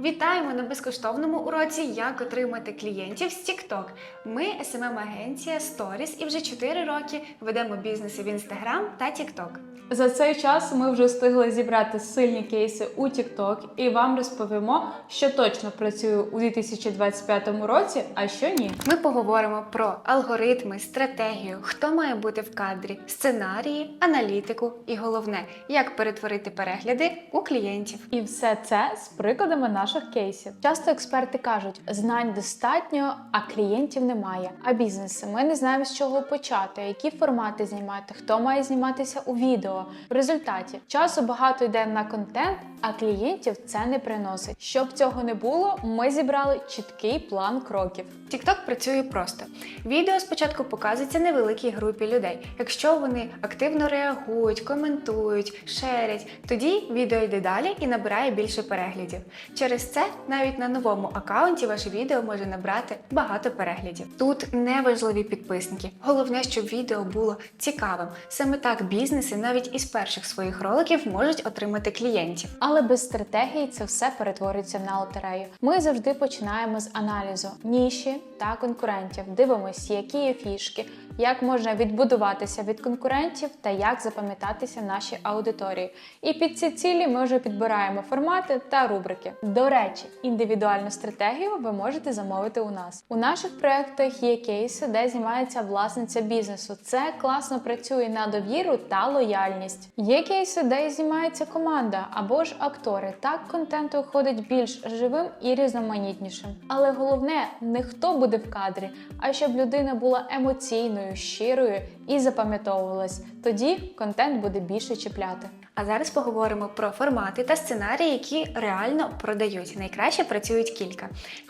Вітаємо на безкоштовному уроці Як отримати клієнтів з TikTok. Ми smm агенція Stories і вже 4 роки ведемо бізнеси в Instagram та TikTok. За цей час ми вже встигли зібрати сильні кейси у TikTok і вам розповімо, що точно працює у 2025 році, а що ні. Ми поговоримо про алгоритми, стратегію, хто має бути в кадрі, сценарії, аналітику і головне, як перетворити перегляди у клієнтів. І все це з прикладами наших кейсів. Часто експерти кажуть, знань достатньо, а клієнтів немає. А бізнеси ми не знаємо з чого почати, які формати знімати, хто має зніматися у відео. В результаті часу багато йде на контент, а клієнтів це не приносить. Щоб цього не було, ми зібрали чіткий план кроків. TikTok працює просто. Відео спочатку показується невеликій групі людей. Якщо вони активно реагують, коментують, шерять, тоді відео йде далі і набирає більше переглядів. Через це навіть на новому аккаунті ваше відео може набрати багато переглядів. Тут не важливі підписники. Головне, щоб відео було цікавим. Саме так бізнеси навіть із перших своїх роликів можуть отримати клієнтів. Але без стратегії це все перетворюється на лотерею. Ми завжди починаємо з аналізу ніші та конкурентів. Дивимося, які є фішки, як можна відбудуватися від конкурентів та як запам'ятатися нашій аудиторії. І під ці цілі ми вже підбираємо формати та рубрики. До речі, індивідуальну стратегію ви можете замовити у нас. У наших проєктах є кейси, де знімається власниця бізнесу. Це класно працює на довіру та лояльність. Є кейси, де знімається команда або ж актори. Так контент виходить більш живим і різноманітнішим. Але головне не хто буде в кадрі, а щоб людина була емоційною, щирою і запам'ятовувалась. Тоді контент буде більше чіпляти. А зараз поговоримо про формати та сценарії, які реально продають. Найкраще працюють кілька.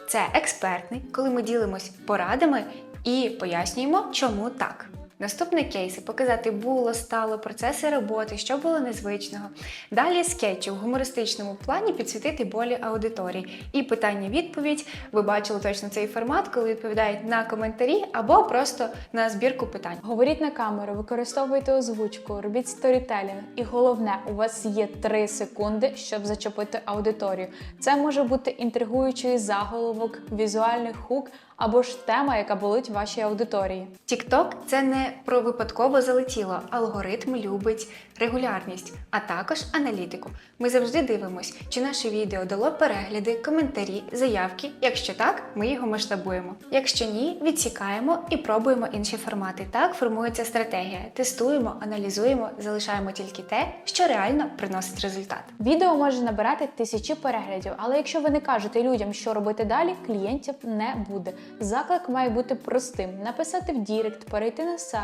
Це експертний, коли ми ділимось порадами і пояснюємо, чому так. Наступний кейс показати було, стало, процеси роботи, що було незвичного. Далі скетчі в гумористичному плані підсвітити болі аудиторії. І питання-відповідь. Ви бачили точно цей формат, коли відповідають на коментарі або просто на збірку питань. Говоріть на камеру, використовуйте озвучку, робіть сторітелінг. І головне, у вас є 3 секунди, щоб зачепити аудиторію. Це може бути інтригуючий заголовок, візуальний хук або ж тема, яка болить вашій аудиторії. TikTok – це не про випадково залетіло. Алгоритм любить регулярність, а також аналітику. Ми завжди дивимось, чи наше відео дало перегляди, коментарі, заявки. Якщо так, ми його масштабуємо. Якщо ні, відсікаємо і пробуємо інші формати. Так формується стратегія. Тестуємо, аналізуємо, залишаємо тільки те, що реально приносить результат. Відео може набирати тисячі переглядів, але якщо ви не кажете людям, що робити далі, клієнтів не буде. Заклик має бути простим: написати в Дірект, перейти на сайт,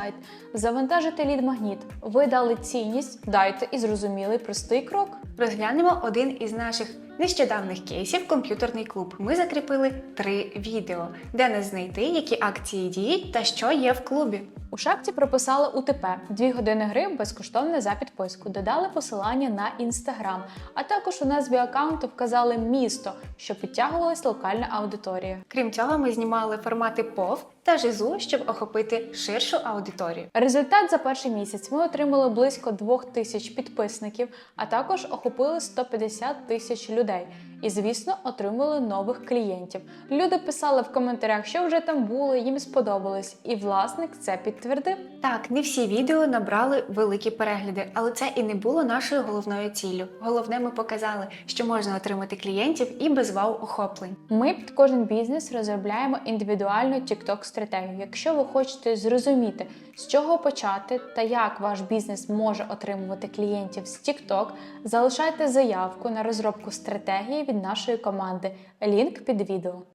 завантажити лід-магніт. Ви дали цінність, дайте і зрозумілий простий крок. Розглянемо один із наших нещодавних кейсів комп'ютерний клуб. Ми закріпили три відео, де нас знайти, які акції діють та що є в клубі. У шапці прописали УТП 2 години гри безкоштовне за підписку. Додали посилання на інстаграм. А також у назві аккаунту вказали місто, що підтягувалась локальна аудиторія. Крім цього, ми знімали формати POV та жизу, щоб охопити ширшу аудиторію. Результат за перший місяць ми отримали близько 2 тисяч підписників, а також охопили 150 тисяч людей. І, звісно, отримали нових клієнтів. Люди писали в коментарях, що вже там були, їм сподобалось, і власник це підтвердив. Так, не всі відео набрали великі перегляди, але це і не було нашою головною ціллю. Головне, ми показали, що можна отримати клієнтів і без вау-охоплень. Ми під кожен бізнес розробляємо індивідуальну TikTok стратегію. Якщо ви хочете зрозуміти, з чого почати та як ваш бізнес може отримувати клієнтів з TikTok, залишайте заявку на розробку стратегії від нашої команди. Лінк під відео.